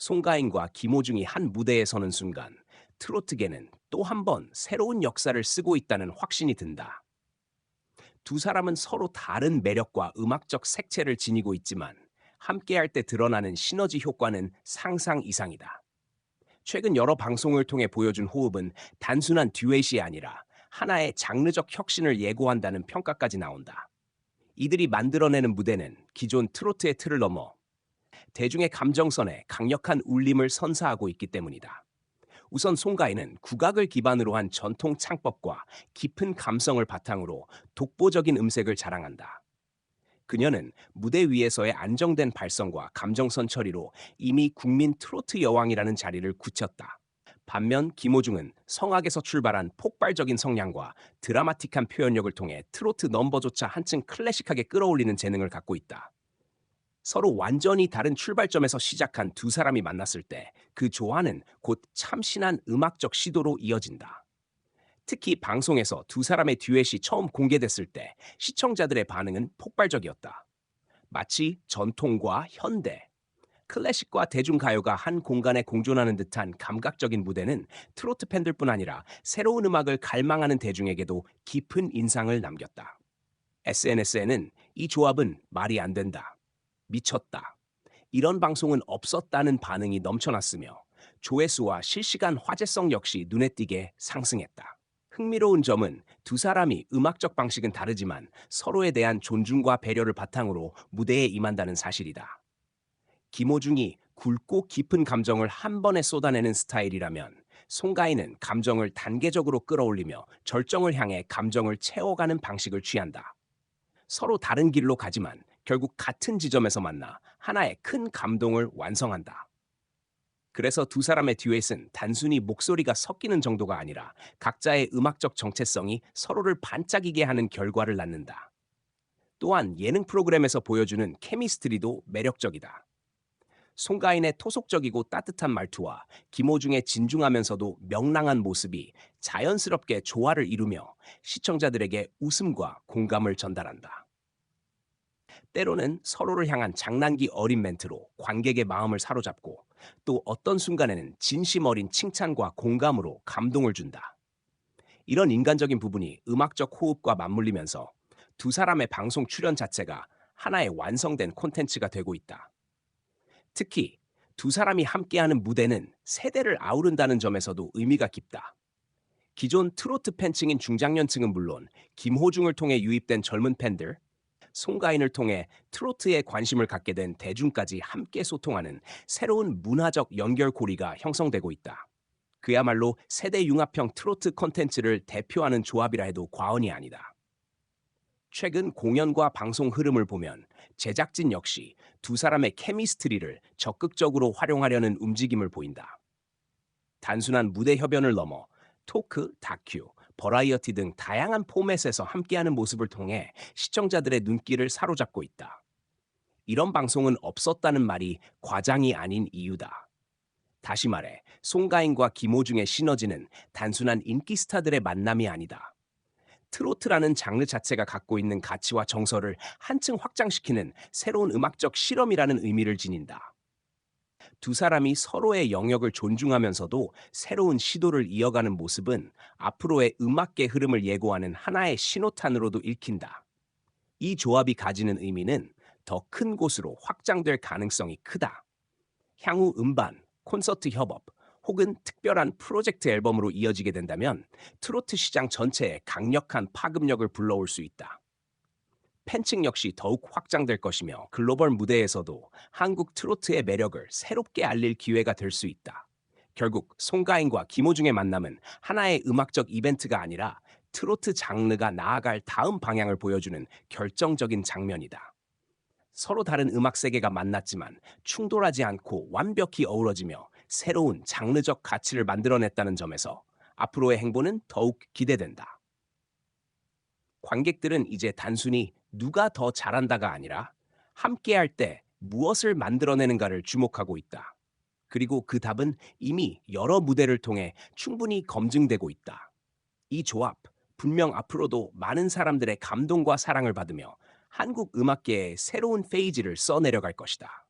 송가인과 김호중이 한 무대에 서는 순간 트로트계는 또 한 번 새로운 역사를 쓰고 있다는 확신이 든다. 두 사람은 서로 다른 매력과 음악적 색채를 지니고 있지만 함께할 때 드러나는 시너지 효과는 상상 이상이다. 최근 여러 방송을 통해 보여준 호흡은 단순한 듀엣이 아니라 하나의 장르적 혁신을 예고한다는 평가까지 나온다. 이들이 만들어내는 무대는 기존 트로트의 틀을 넘어 대중의 감정선에 강력한 울림을 선사하고 있기 때문이다. 우선 송가인은 국악을 기반으로 한 전통 창법과 깊은 감성을 바탕으로 독보적인 음색을 자랑한다. 그녀는 무대 위에서의 안정된 발성과 감정선 처리로 이미 국민 트로트 여왕이라는 자리를 굳혔다. 반면 김호중은 성악에서 출발한 폭발적인 성량과 드라마틱한 표현력을 통해 트로트 넘버조차 한층 클래식하게 끌어올리는 재능을 갖고 있다. 서로 완전히 다른 출발점에서 시작한 두 사람이 만났을 때 그 조화는 곧 참신한 음악적 시도로 이어진다. 특히 방송에서 두 사람의 듀엣이 처음 공개됐을 때 시청자들의 반응은 폭발적이었다. 마치 전통과 현대, 클래식과 대중가요가 한 공간에 공존하는 듯한 감각적인 무대는 트로트 팬들뿐 아니라 새로운 음악을 갈망하는 대중에게도 깊은 인상을 남겼다. SNS에는 이 조합은 말이 안 된다. 미쳤다. 이런 방송은 없었다는 반응이 넘쳐났으며 조회수와 실시간 화제성 역시 눈에 띄게 상승했다. 흥미로운 점은 두 사람이 음악적 방식은 다르지만 서로에 대한 존중과 배려를 바탕으로 무대에 임한다는 사실이다. 김호중이 굵고 깊은 감정을 한 번에 쏟아내는 스타일이라면 송가인은 감정을 단계적으로 끌어올리며 절정을 향해 감정을 채워가는 방식을 취한다. 서로 다른 길로 가지만 결국 같은 지점에서 만나 하나의 큰 감동을 완성한다. 그래서 두 사람의 듀엣은 단순히 목소리가 섞이는 정도가 아니라 각자의 음악적 정체성이 서로를 반짝이게 하는 결과를 낳는다. 또한 예능 프로그램에서 보여주는 케미스트리도 매력적이다. 송가인의 토속적이고 따뜻한 말투와 김호중의 진중하면서도 명랑한 모습이 자연스럽게 조화를 이루며 시청자들에게 웃음과 공감을 전달한다. 때로는 서로를 향한 장난기 어린 멘트로 관객의 마음을 사로잡고 또 어떤 순간에는 진심 어린 칭찬과 공감으로 감동을 준다. 이런 인간적인 부분이 음악적 호흡과 맞물리면서 두 사람의 방송 출연 자체가 하나의 완성된 콘텐츠가 되고 있다. 특히 두 사람이 함께하는 무대는 세대를 아우른다는 점에서도 의미가 깊다. 기존 트로트 팬층인 중장년층은 물론 김호중을 통해 유입된 젊은 팬들, 송가인을 통해 트로트에 관심을 갖게 된 대중까지 함께 소통하는 새로운 문화적 연결고리가 형성되고 있다. 그야말로 세대 융합형 트로트 콘텐츠를 대표하는 조합이라 해도 과언이 아니다. 최근 공연과 방송 흐름을 보면 제작진 역시 두 사람의 케미스트리를 적극적으로 활용하려는 움직임을 보인다. 단순한 무대 협연을 넘어 토크, 다큐, 버라이어티 등 다양한 포맷에서 함께하는 모습을 통해 시청자들의 눈길을 사로잡고 있다. 이런 방송은 없었다는 말이 과장이 아닌 이유다. 다시 말해, 송가인과 김호중의 시너지는 단순한 인기 스타들의 만남이 아니다. 트로트라는 장르 자체가 갖고 있는 가치와 정서를 한층 확장시키는 새로운 음악적 실험이라는 의미를 지닌다. 두 사람이 서로의 영역을 존중하면서도 새로운 시도를 이어가는 모습은 앞으로의 음악계 흐름을 예고하는 하나의 신호탄으로도 읽힌다. 이 조합이 가지는 의미는 더 큰 곳으로 확장될 가능성이 크다. 향후 음반, 콘서트 협업, 혹은 특별한 프로젝트 앨범으로 이어지게 된다면 트로트 시장 전체에 강력한 파급력을 불러올 수 있다. 팬층 역시 더욱 확장될 것이며 글로벌 무대에서도 한국 트로트의 매력을 새롭게 알릴 기회가 될 수 있다. 결국 송가인과 김호중의 만남은 하나의 음악적 이벤트가 아니라 트로트 장르가 나아갈 다음 방향을 보여주는 결정적인 장면이다. 서로 다른 음악 세계가 만났지만 충돌하지 않고 완벽히 어우러지며 새로운 장르적 가치를 만들어냈다는 점에서 앞으로의 행보는 더욱 기대된다. 관객들은 이제 단순히 누가 더 잘한다가 아니라 함께할 때 무엇을 만들어내는가를 주목하고 있다. 그리고 그 답은 이미 여러 무대를 통해 충분히 검증되고 있다. 이 조합, 분명 앞으로도 많은 사람들의 감동과 사랑을 받으며 한국 음악계의 새로운 페이지를 써내려갈 것이다.